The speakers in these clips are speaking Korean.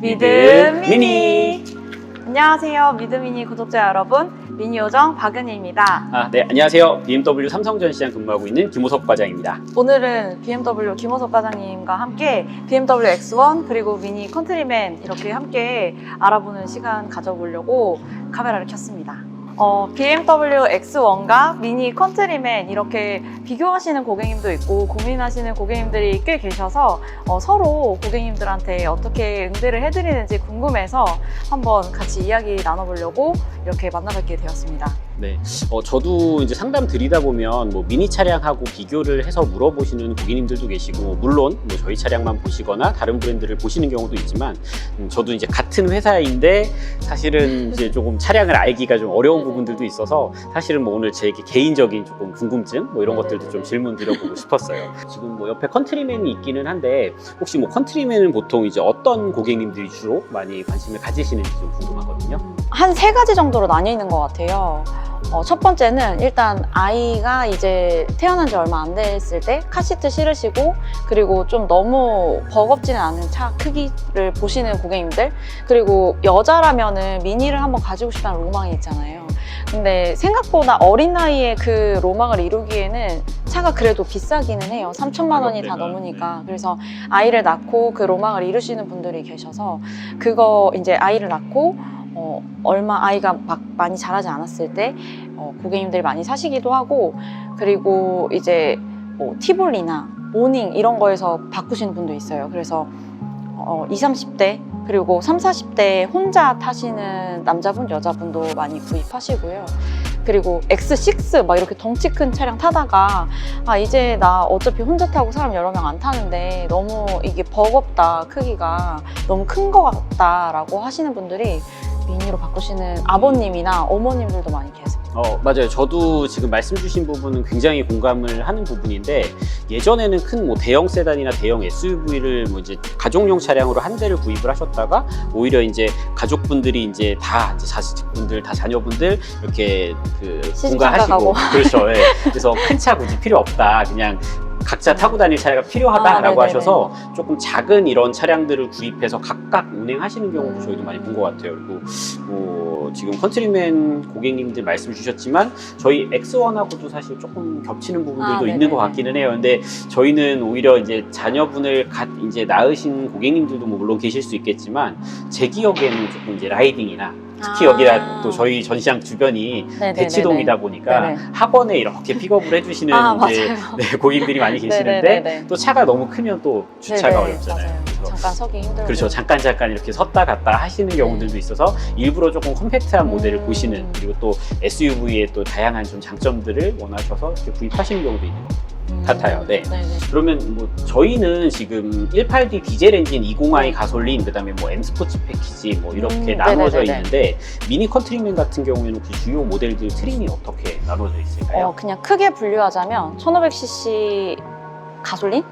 믿음 미니. 안녕하세요, 믿음 미니 구독자 여러분. 미니 요정 박은희입니다. 아, 네, 안녕하세요. BMW 삼성전시장 근무하고 있는 김호석 과장입니다. 오늘은 BMW 김호석 과장님과 함께 BMW X1 그리고 미니 컨트리맨 이렇게 함께 알아보는 시간 가져보려고 카메라를 켰습니다. 어, BMW X1과 미니 컨트리맨 이렇게 비교하시는 고객님도 있고 고민하시는 고객님들이 꽤 계셔서 어, 서로 고객님들한테 어떻게 응대를 해드리는지 궁금해서 한번 같이 이야기 나눠보려고 이렇게 만나뵙게 되었습니다. 네, 어, 저도 이제 상담 드리다 보면 뭐 미니 차량하고 비교를 해서 물어보시는 고객님들도 계시고 물론 뭐 저희 차량만 보시거나 다른 브랜드를 보시는 경우도 있지만 음, 저도 이제 같은 회사인데 사실은 이제 조금 차량을 알기가 좀 어려운 부분들도 있어서 사실은 뭐 오늘 제 개인적인 조금 궁금증 뭐 이런 것들도 좀 질문 드려보고 싶었어요. 지금 뭐 옆에 컨트리맨이 있기는 한데 혹시 뭐 컨트리맨은 보통 이제 어떤 고객님들이 주로 많이 관심을 가지시는지 좀 궁금하거든요. 한 세 가지 정도로 나뉘는 것 같아요. 어, 첫 번째는 일단 아이가 이제 태어난 지 얼마 안 됐을 때 카시트 실으시고 그리고 좀 너무 버겁지는 않은 차 크기를 보시는 고객님들 그리고 여자라면은 미니를 한번 가지고 싶다는 로망이 있잖아요. 근데 생각보다 어린 나이에 그 로망을 이루기에는 차가 그래도 비싸기는 해요. 3천만 원이 다 넘으니까. 그래서 아이를 낳고 그 로망을 이루시는 분들이 계셔서 그거 이제 아이를 낳고 어, 얼마 아이가 막 많이 자라지 않았을 때 어, 고객님들이 많이 사시기도 하고 그리고 이제 뭐 티볼리나 모닝 이런 거에서 바꾸시는 분도 있어요. 그래서 어, 20, 30대 그리고 3, 40대 혼자 타시는 남자분, 여자분도 많이 구입하시고요. 그리고 X6 막 이렇게 덩치 큰 차량 타다가 아 이제 나 어차피 혼자 타고 사람 여러 명 안 타는데 너무 이게 버겁다 크기가 너무 큰 것 같다 라고 하시는 분들이 미니로 바꾸시는 아버님이나 어머님들도 많이 계세요. 어, 맞아요. 저도 지금 말씀 주신 부분은 굉장히 공감을 하는 부분인데 예전에는 큰 뭐 대형 세단이나 대형 SUV를 뭐 이제 가족용 차량으로 한 대를 구입을 하셨다가 오히려 이제 가족분들이 이제 다 이제 자식분들 다 자녀분들 이렇게 그 시집 가고. 그렇죠. 예. 그래서 큰 차 굳이 필요 없다. 그냥 각자 타고 다닐 차가 필요하다라고 아. 하셔서 조금 작은 이런 차량들을 구입해서 각각 운행하시는 경우도 음. 저희도 많이 본 것 같아요. 그리고 뭐 지금 컨트리맨 고객님들 말씀 주셨지만 저희 X1하고도 사실 조금 겹치는 부분들도 아, 있는. 것 같기는 해요. 근데 저희는 오히려 이제 자녀분을 갓 이제 낳으신 고객님들도 뭐 물론 계실 수 있겠지만 제 기억에는 조금 이제 라이딩이나 특히 아. 여기가 또 저희 전시장 주변이 네네네네. 대치동이다 보니까 네네. 학원에 이렇게 픽업을 해주시는 아, 이제. 네, 고객님들이 많이 계시는데 네네네네. 또 차가 너무 크면 또 주차가 네네, 어렵잖아요. 잠깐 서기 힘들고. 그렇죠. 잠깐 잠깐 이렇게 섰다 갔다 하시는 경우들도 있어서 일부러 조금 컴팩트한 음. 모델을 보시는 그리고 또 SUV의 또 다양한 좀 장점들을 원하셔서 이렇게 구입하시는 경우도 있는 것 음. 같아요. 네. 네네. 그러면 뭐 저희는 지금 18D 디젤 엔진 20i 가솔린 그다음에 뭐 M 스포츠 패키지 뭐 이렇게 음, 나눠져 네네네네. 있는데 미니 컨트리맨 같은 경우에는 혹시 주요 모델들 트림이 어떻게 나눠져 있을까요? 어, 그냥 크게 분류하자면 1500cc 가솔린,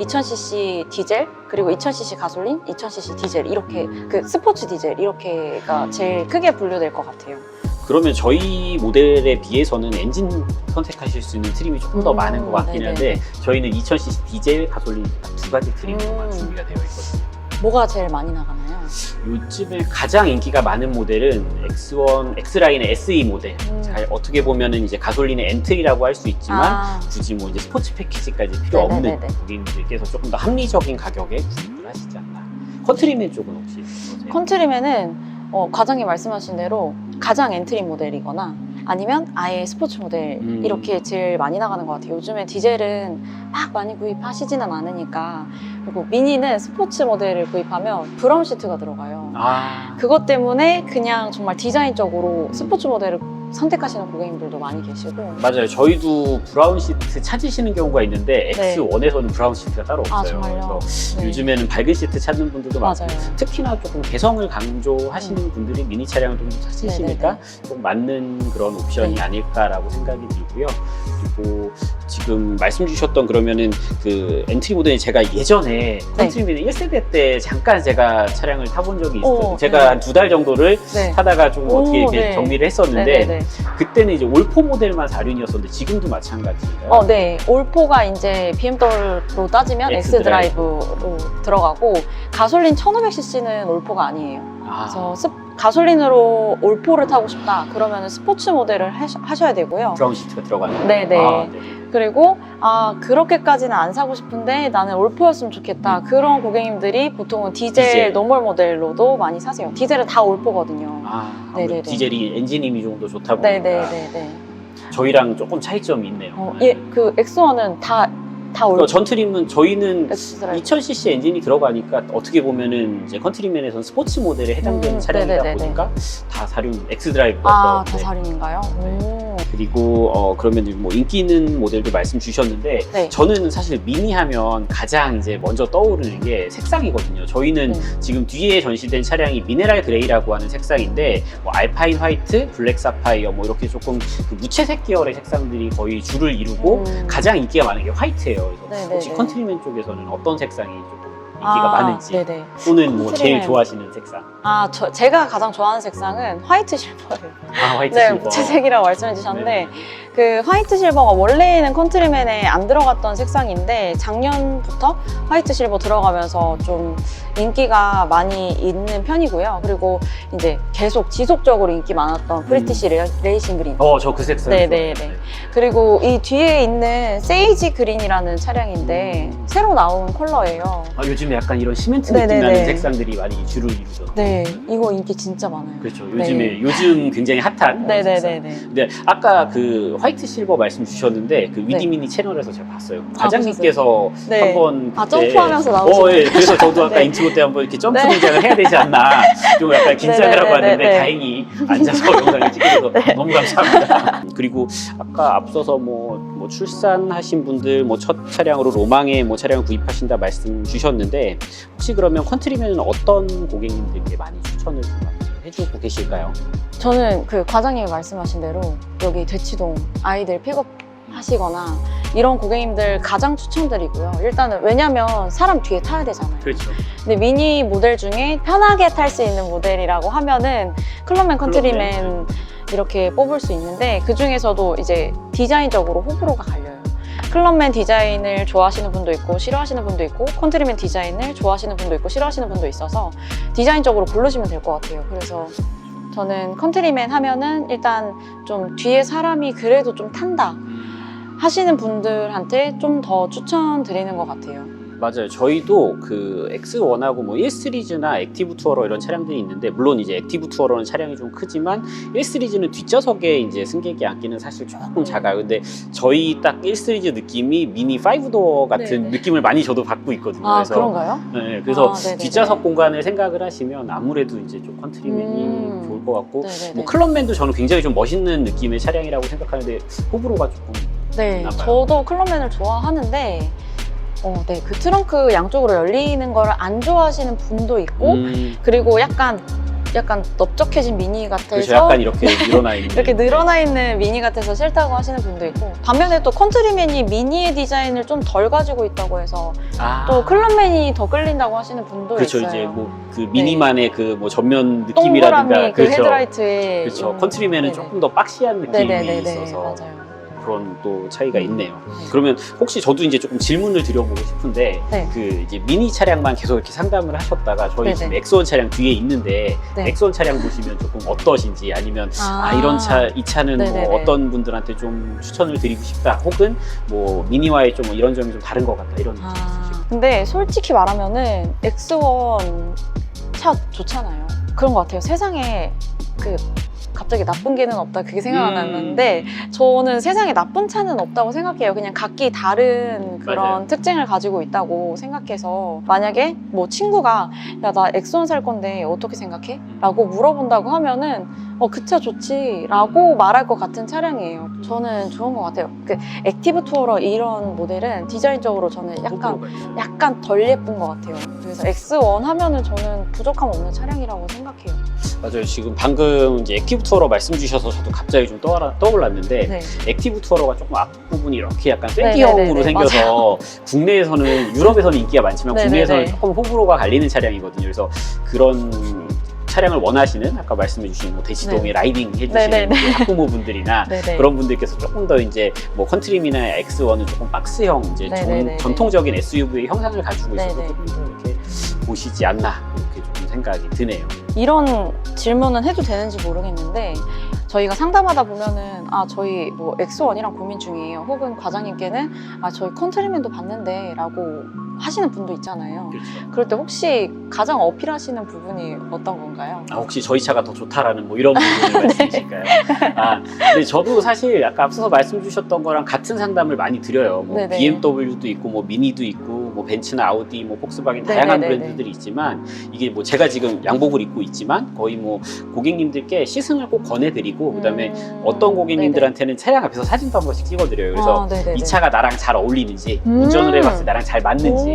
2000cc 디젤, 그리고 2000cc 가솔린, 2000cc 디젤 이렇게 음. 그 스포츠 디젤 이렇게가 제일 크게 분류될 것 같아요. 그러면 저희 모델에 비해서는 엔진 선택하실 수 있는 트림이 조금 더 음, 많은 것 같긴 네네네. 한데 저희는 2000cc 디젤 가솔린 딱 두 가지 트림으로만 음. 준비가 되어 있거든요. 뭐가 제일 많이 나가나요? 요즘에 가장 인기가 많은 모델은 X1, X라인의 SE 모델. 음. 잘 어떻게 보면은 이제 가솔린의 엔트리라고 할 수 있지만 아, 굳이 뭐 이제 스포츠 패키지까지 필요 없는 네네네네. 고객님들께서 조금 더 합리적인 가격에 구입을 하시지 않나. 컨트리맨 쪽은 혹시? 컨트리맨은 어, 과장님 말씀하신 대로 가장 엔트리 모델이거나 아니면 아예 스포츠 모델 음. 이렇게 제일 많이 나가는 것 같아요. 요즘에 디젤은 막 많이 구입하시지는 않으니까 그리고 미니는 스포츠 모델을 구입하면 브라운 시트가 들어가요. 아, 그것 때문에 그냥 정말 디자인적으로 스포츠 모델을 선택하시는 고객님들도 많이 계시고 맞아요. 저희도 브라운 시트 찾으시는 경우가 있는데 네. X1에서는 브라운 시트가 따로 없어요. 아 정말요? 그래서 네. 요즘에는 밝은 시트 찾는 분들도 많고 맞아요. 특히나 조금 개성을 강조하시는 분들이 미니 차량을 좀 찾으시니까 음. 네네네. 좀 맞는 그런 옵션이 네. 아닐까라고 생각이 들고요. 그리고 지금 말씀 주셨던 그러면은 그 엔트리 모델이 제가 예전에 컨트리미는 1세대 때 잠깐 제가 차량을 타본 적이 있어요. 오, 제가 네. 한두 달 정도를 네. 타다가 좀 오, 어떻게 이렇게 네. 정리를 했었는데 네네네. 그때는 이제 올포 모델만 4륜이었었는데 지금도 마찬가지인가요? 어, 네. 올포가 이제 BMW로 따지면 X X 드라이브로 들어가고 가솔린 1500cc는 올포가 아니에요. 아, 그래서 스- 가솔린으로 올포를 타고 싶다. 그러면 스포츠 모델을 하셔- 하셔야 되고요. 브라운 시트가 들어가는. 네네. 아, 네. 그리고 아 그렇게까지는 안 사고 싶은데 나는 올포였으면 좋겠다. 그런 고객님들이 보통은 디젤, 디젤. 노멀 모델로도 많이 사세요. 디젤은 다 올포거든요. 아, 네네네. 디젤이 엔진 더 좋다 보니까 네네네네. 저희랑 조금 차이점이 있네요. 어, 네. 예, 그 X1은 다, 다그 올포. 전트림은 저희는 X 드라이브. 2000cc 엔진이 들어가니까 어떻게 보면은 이제 컨트리맨에서는 스포츠 모델에 해당되는 음, 차량이다 네네네네. 보니까 다 사륜 X 드라이브가 아, 네. 다 살인인가요? 오. 그리고 어 그러면 뭐 인기 있는 모델도 말씀 주셨는데 네. 저는 사실 미니 하면 가장 이제 먼저 떠오르는 게 색상이거든요. 저희는 네. 지금 뒤에 전시된 차량이 미네랄 그레이라고 하는 색상인데 뭐 알파인 화이트, 블랙 사파이어 뭐 이렇게 조금 그 무채색 계열의 색상들이 거의 주를 이루고 음. 가장 인기가 많은 게 화이트예요. 그래서 네네네. 혹시 컨트리맨 쪽에서는 어떤 색상이 조금 인기가 아, 많은지 네네. 또는 뭐 제일 컨트리맨. 좋아하시는 색상? 아, 저, 제가 가장 좋아하는 색상은 화이트 실버예요. 아 화이트 네, 실버. 무채색이라고 말씀해 주셨는데, 네. 그 화이트 실버가 원래는 컨트리맨에 안 들어갔던 색상인데, 작년부터 화이트 실버 들어가면서 좀 인기가 많이 있는 편이고요. 그리고 이제 계속 지속적으로 인기 많았던 프리티시 레- 레이싱 그린. 어 저 그 색상. 네, 좋아해요. 네, 네. 그리고 이 뒤에 있는 세이지 그린이라는 차량인데, 새로 나온 컬러예요. 아, 요즘에 약간 이런 시멘트 네, 느낌 네, 나는 네. 색상들이 많이 주를 이루죠. 네, 이거 인기 진짜 많아요. 그렇죠. 네. 요즘에 요즘 굉장히 핫한 네, 네, 색상. 네, 네. 근데 아까 그 화이트 실버 말씀 주셨는데 그 네. 위디미니 채널에서 제가 봤어요. 아, 과장님께서 네. 한번 아, 그때- 점프하면서 나오시는 어, 예. 그래서 저도 아까 네. 인트로 때 한번 이렇게 점프 네. 등장을 해야 되지 않나 좀 약간 긴장을 네, 네, 하고 네, 왔는데 네, 네. 다행히 앉아서 영상을 찍게 돼서 너무 감사합니다. 그리고 아까 앞서서 뭐, 뭐 출산하신 분들 뭐 첫 차량으로 로망의 뭐 차량을 구입하신다 말씀 주셨는데 혹시 그러면 컨트리면은 어떤 고객님들께 많이 추천을 좀 많이 해 주고 계실까요? 저는 그 과장님이 말씀하신 대로 여기 대치동 아이들 픽업 하시거나 이런 고객님들 가장 추천드리고요. 일단은 왜냐면 사람 뒤에 타야 되잖아요. 그렇죠. 근데 미니 모델 중에 편하게 탈 수 있는 모델이라고 하면은 클럽맨 컨트리맨 클럽맨. 이렇게 뽑을 수 있는데 그 중에서도 이제 디자인적으로 호불호가 갈려요. 클럽맨 디자인을 좋아하시는 분도 있고 싫어하시는 분도 있고 컨트리맨 디자인을 좋아하시는 분도 있고 싫어하시는 분도 있어서 디자인적으로 고르시면 될 것 같아요. 그래서 저는 컨트리맨 하면은 일단 좀 뒤에 사람이 그래도 좀 탄다 하시는 분들한테 좀 더 추천드리는 것 같아요. 맞아요. 저희도 그 X1하고 뭐 1 시리즈나 액티브 투어러 이런 차량들이 있는데 물론 이제 액티브 투어러는 차량이 좀 크지만 1 시리즈는 뒷좌석에 이제 승객이 앉기는 사실 조금 작아요. 근데 저희 딱 1 시리즈 느낌이 미니 5도어 같은 네네. 느낌을 많이 저도 받고 있거든요. 아 그래서 그런가요? 네, 그래서 아. 뒷좌석 공간을 생각을 하시면 아무래도 이제 좀 컨트리맨이 음. 좋을 것 같고 네네네. 뭐 클럽맨도 저는 굉장히 좀 멋있는 느낌의 차량이라고 생각하는데 호불호가 조금 네, 봐요. 저도 클럽맨을 좋아하는데, 어, 네, 그 트렁크 양쪽으로 열리는 걸 안 좋아하시는 분도 있고, 음, 그리고 약간, 약간 넓적해진 미니 같아서 그렇죠. 약간 이렇게 늘어나 있는 이렇게 늘어나 있는 미니 같아서 싫다고 하시는 분도 있고, 반면에 또 컨트리맨이 미니의 디자인을 좀 덜 가지고 있다고 해서 아. 또 클럽맨이 더 끌린다고 하시는 분도 그렇죠 있어요. 이제 뭐 그 미니만의 그뭐 전면 느낌이라든가 그 그렇죠 헤드라이트에 그렇죠 음, 컨트리맨은 네네. 조금 더 박시한 느낌이 네네네네 있어서 맞아요. 그런 또 차이가 음. 있네요. 네. 그러면 혹시 저도 이제 조금 질문을 드려보고 싶은데 네. 그 이제 미니 차량만 계속 이렇게 상담을 하셨다가 저희 네네. 지금 엑소원 차량 뒤에 있는데 네. 엑소원 차량 보시면 조금 어떠신지 아니면 아, 이런 차 이 차는 네네네. 뭐 어떤 분들한테 좀 추천을 드리고 싶다 혹은 뭐 미니와의 좀 이런 점이 좀 다른 것 같다 이런 아, 점 근데 솔직히 말하면은 X1 차 좋잖아요. 그런 것 같아요. 세상에 그 갑자기 나쁜 게는 없다 그게 생각 안 음. 났는데 저는 세상에 나쁜 차는 없다고 생각해요. 그냥 각기 다른 그런 맞아요. 특징을 가지고 있다고 생각해서 만약에 뭐 친구가 야나 X1 살 건데 어떻게 생각해? 라고 물어본다고 하면은 어 그 차 좋지 라고 말할 것 같은 차량이에요. 저는 좋은 것 같아요. 그 액티브 투어러 이런 모델은 디자인적으로 저는 약간. 약간 덜 예쁜 것 같아요. 그래서 X1 하면은 저는 부족함 없는 차량이라고 생각해요. 맞아요. 지금 방금 이제 액티브 투어러 말씀 주셔서 저도 갑자기 좀 떠올라, 떠올랐는데 네. 액티브 투어러가 조금 앞부분이 이렇게 약간 네네네네, 쐐기형으로 생겨서 국내에서는 유럽에서는 인기가 많지만 네네네. 국내에서는 조금 호불호가 갈리는 차량이거든요. 그래서 그런 차량을 원하시는 아까 말씀해 주신 뭐 대치동에 네. 라이딩 해주시는 네네네. 이제 학부모분들이나 네네. 그런 분들께서 조금 더 이제 뭐 컨트림이나 X1은 조금 박스형 이제. 전, 전통적인 SUV의 형상을 가지고 있어서. 조금 더 이렇게 보시지 않나 이렇게 조금 생각이 드네요. 이런 질문은 해도 되는지 모르겠는데 저희가 상담하다 보면은 아 저희 뭐 X1이랑 고민 중이에요. 혹은 과장님께는 아 저희 컨트리맨도 봤는데 라고 하시는 분도 있잖아요. 그렇죠. 그럴 때 혹시 가장 어필하시는 부분이 어떤 건가요? 아, 혹시 저희 차가 더 좋다라는 뭐 이런 부분을 네. 말씀이실까요? 아, 근데 저도 사실 아까 앞서서 말씀 주셨던 거랑 같은 상담을 많이 드려요. 뭐 네네. BMW도 있고 뭐 미니도 있고 뭐 벤츠나 아우디 뭐 폭스바겐 다양한 네네네네. 브랜드들이 있지만 이게 뭐 제가 지금 양복을 입고 있지만 거의 뭐 고객님들께 시승을 꼭 권해드리고 그다음에 음, 어떤 고객님들한테는 차량 앞에서 사진도 한 번씩 찍어드려요. 그래서 아. 이 차가 나랑 잘 어울리는지 음. 운전을 해봤을 때 나랑 잘 맞는지 오.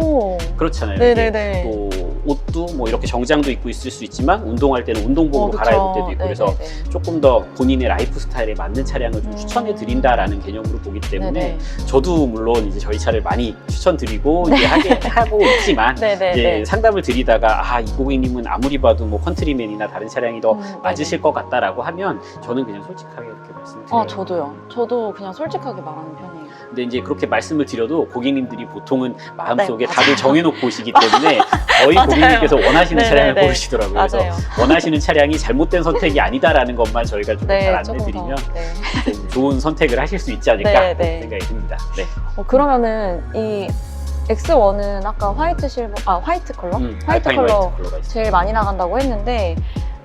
그렇잖아요. 네네네. 또 옷도 뭐 이렇게 정장도 입고 있을 수 있지만 운동할 때는 운동복으로 어. 갈아입을 때도 있고 그래서 네네네. 조금 더 본인의 라이프 스타일에 맞는 차량을 좀 음. 추천해 드린다라는 개념으로 보기 때문에 네네. 저도 물론 이제 저희 차를 많이 추천드리고 이제 하게 하고 있지만. 이제 상담을 드리다가 아이 고객님은 아무리 봐도 뭐 컨트리맨이나 다른 차량이 더 음, 맞으실 것 같다라고 하면 저는 그냥 솔직하게 말씀드려요. 아 저도요. 저도 그냥 솔직하게 말하는 편이에요. 근데 이제 그렇게 말씀을 드려도 고객님들이 보통은 마음속에 네, 다들 정해놓고 오시기 때문에 저희 맞아요. 고객님께서 원하시는 네, 차량을 네, 네. 고르시더라고요. 그래서 맞아요. 원하시는 차량이 잘못된 선택이 아니다라는 것만 저희가 좀잘 네, 조금 안내드리면 더. 네. 좀 좋은 선택을 하실 수 있지 않을까 네, 그런 네. 생각이 듭니다. 네. 어, 그러면은 이 X1은 아까 화이트 실버, 아 화이트 컬러? 음, 화이트 알파인 컬러 화이트 컬러가 있어요. 제일 많이 나간다고 했는데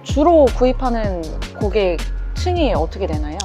주로 구입하는 고객 층이 어떻게 되나요?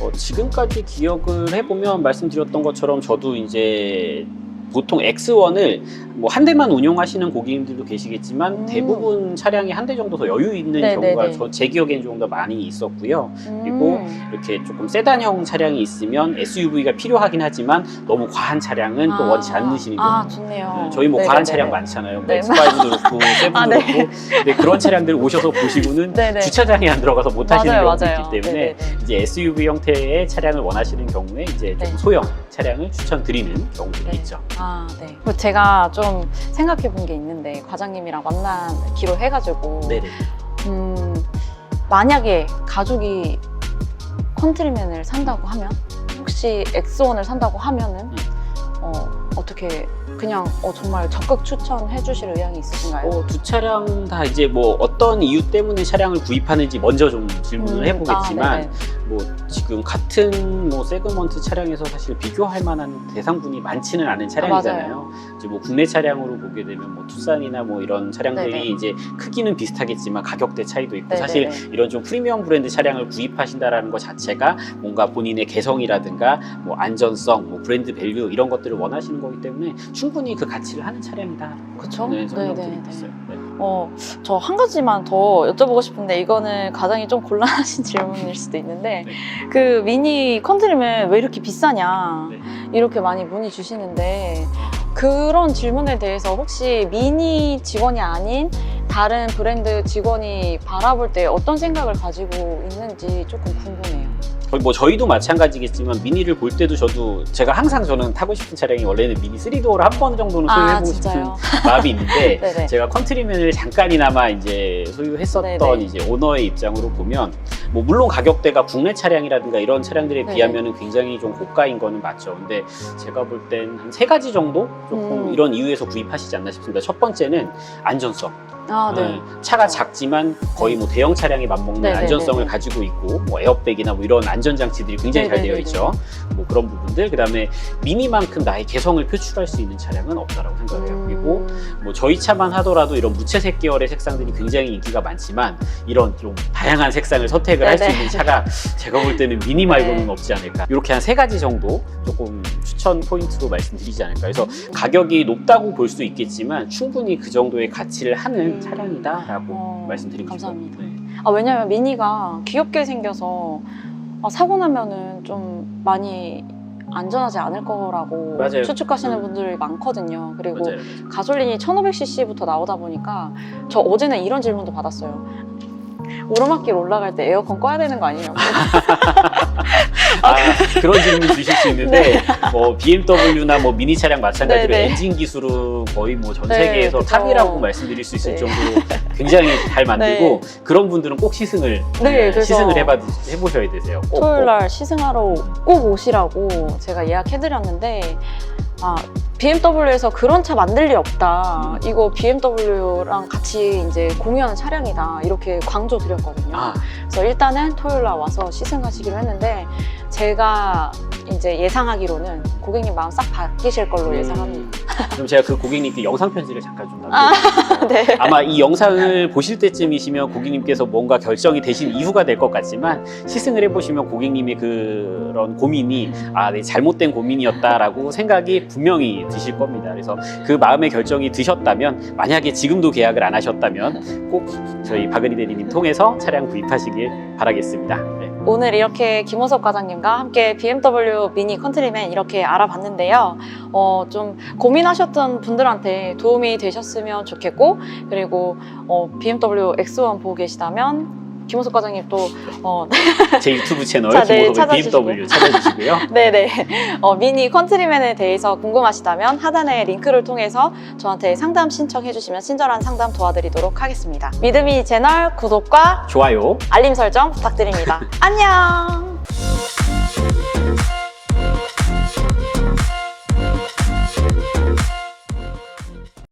어, 지금까지 기억을 해보면 말씀드렸던 것처럼 저도 이제 보통 X1을 뭐 한 대만 운용하시는 고객님들도 계시겠지만 음. 대부분 차량이 한 대 정도 더 여유 있는 네, 경우가 네, 네. 저, 제 기억에는 좀더 많이 있었고요. 그리고 음. 이렇게 조금 세단형 차량이 있으면 SUV가 필요하긴 하지만 너무 과한 차량은 또 아, 원치 않으시는 경우. 아 좋네요. 네, 저희 뭐 네네네네. 과한 차량 많잖아요. 뭐 네. X5도 그렇고 세븐도 아, 네. 그렇고. 근데 그런 차량들 오셔서 보시고는 네네. 주차장에 안 들어가서 못 하시는 경우도. 있기 때문에 네네네. 이제 SUV 형태의 차량을 원하시는 경우에 이제 좀 네. 소형 차량을 추천드리는 경우들이 네. 있죠. 아, 네. 그리고 제가 좀 생각해 본 게 있는데 과장님이랑 만나기로 해가지고 네네. 음, 만약에 가족이 컨트리맨을 산다고 하면 혹시 X1을 산다고 하면은 음. 어, 어떻게 그냥 어, 정말 적극 추천해 주실 의향이 있으신가요? 어, 두 차량 다 이제 뭐 어떤 이유 때문에 차량을 구입하는지 먼저 좀 질문을 음, 해보겠지만 아, 네네. 뭐 지금 같은 뭐 세그먼트 차량에서 사실 비교할 만한 대상군이 많지는 않은 차량이잖아요. 이제 뭐 국내 차량으로 보게 되면 뭐 투싼이나 뭐 이런 차량들이 네네. 이제 크기는 비슷하겠지만 가격대 차이도 있고 네네네. 사실 이런 좀 프리미엄 브랜드 차량을 구입하신다라는 것 자체가 뭔가 본인의 개성이라든가 뭐 안전성, 뭐 브랜드 밸류 이런 것들을 원하시는 거기 때문에 충분히 그 가치를 하는 차량이다. 그쵸? 네, 설명드리고. 있어요. 네. 어, 저 한 가지만 더 여쭤보고 싶은데 이거는 가장이 좀 곤란하신 질문일 수도 있는데 네. 그 미니 컨트리맨 왜 이렇게 비싸냐 네. 이렇게 많이 문의 주시는데 그런 질문에 대해서 혹시 미니 직원이 아닌 다른 브랜드 직원이 바라볼 때 어떤 생각을 가지고 있는지 조금 궁금해요. 뭐 저희도 마찬가지겠지만 미니를 볼 때도 저도 제가 항상 저는 타고 싶은 차량이 원래는 미니 3도어를 한 번 정도는 아 소유해보고 진짜요? 싶은 마음이 있는데. 제가 컨트리맨을 잠깐이나마 이제 소유했었던 네네. 이제 오너의 입장으로 보면 뭐 물론 가격대가 국내 차량이라든가 이런 차량들에 네네. 비하면은 굉장히 좀 고가인 거는 맞죠. 근데 제가 볼 땐 한 세 가지 정도 조금 음. 이런 이유에서 구입하시지 않나 싶습니다. 첫 번째는 안전성. 아 네. 네, 차가 작지만 거의 뭐 대형 차량에 맞먹는 네네네네. 안전성을 가지고 있고 뭐 에어백이나 뭐 이런 안전 장치들이 굉장히 잘 되어. 있죠. 뭐 그런 부분들 그다음에 미니만큼 나의 개성을 표출할 수 있는 차량은 없다라고 생각해요. 음. 그리고 뭐 저희 차만 하더라도 이런 무채색 계열의 색상들이 굉장히 인기가 많지만 이런 좀 다양한 색상을 선택을 할 수. 있는 차가 제가 볼 때는 미니 말고는 네. 없지 않을까. 이렇게 한 세 가지 정도 조금 추천 포인트로 말씀드리지 않을까. 그래서 음. 가격이 높다고 볼 수 있겠지만 충분히 그 정도의 가치를 하는 음. 차량이다라고 어, 말씀드리고 감사합니다. 싶어요. 네. 아 왜냐면 미니가 귀엽게 생겨서 아, 사고 나면은 좀 많이 안전하지 않을 거라고 맞아요. 추측하시는 음. 분들이 많거든요. 그리고. 맞아요. 가솔린이 1500cc부터 나오다 보니까 저 어제는 이런 질문도 받았어요. 오르막길 올라갈 때 에어컨 꺼야 되는 거 아니냐고. 아, 그런 질문 주실 수 있는데 뭐 BMW나 뭐 미니 차량 마찬가지로 네, 네. 엔진 기술은 거의 뭐 전 네, 세계에서 그죠. 탑이라고 말씀드릴 수 있을 네. 정도로 굉장히 잘 만들고 그런 분들은 꼭 시승을 네, 그래서 시승을 해봐 해보셔야 되세요. 꼭, 꼭. 토요일 날 시승하러 꼭 오시라고 제가 예약해드렸는데 아 BMW에서 그런 차 만들 리 없다. 이거 BMW랑 같이 이제 공유하는 차량이다. 이렇게 강조 드렸거든요. 아, 그래서 일단은 토요일 날 와서 시승하시기로 했는데 제가 이제 예상하기로는 고객님 마음 싹 바뀌실 걸로 음. 예상합니다. 그럼 제가 그 고객님께 영상 편지를 잠깐 좀 아, 남겨드릴게요. 네. 아마 이 영상을 보실 때쯤이시면 고객님께서 뭔가 결정이 되신 이후가 될 것 같지만 시승을 해보시면 고객님의 그런 고민이 아, 네, 잘못된 고민이었다라고 생각이 분명히 드실 겁니다. 그래서 그 마음의 결정이 드셨다면 만약에 지금도 계약을 안 하셨다면 꼭 저희 박은희 대리님 통해서 차량 구입하시길 바라겠습니다. 네. 오늘 이렇게 김호섭 과장님과 함께 BMW 미니 컨트리맨 이렇게 알아봤는데요. 어, 좀 고민하셨던 분들한테 도움이 되셨으면 좋겠고, 그리고 어, BMW X1 보고 계시다면 김호섭 과장님 또 어, 제 유튜브 채널 자, 네, 찾아주시고. BMW 찾아주시고요. 네네 어, 미니 컨트리맨에 대해서 궁금하시다면 하단의 링크를 통해서 저한테 상담 신청해 주시면 친절한 상담 도와드리도록 하겠습니다. 믿음이 채널 구독과 좋아요. 알림 설정 부탁드립니다. 안녕.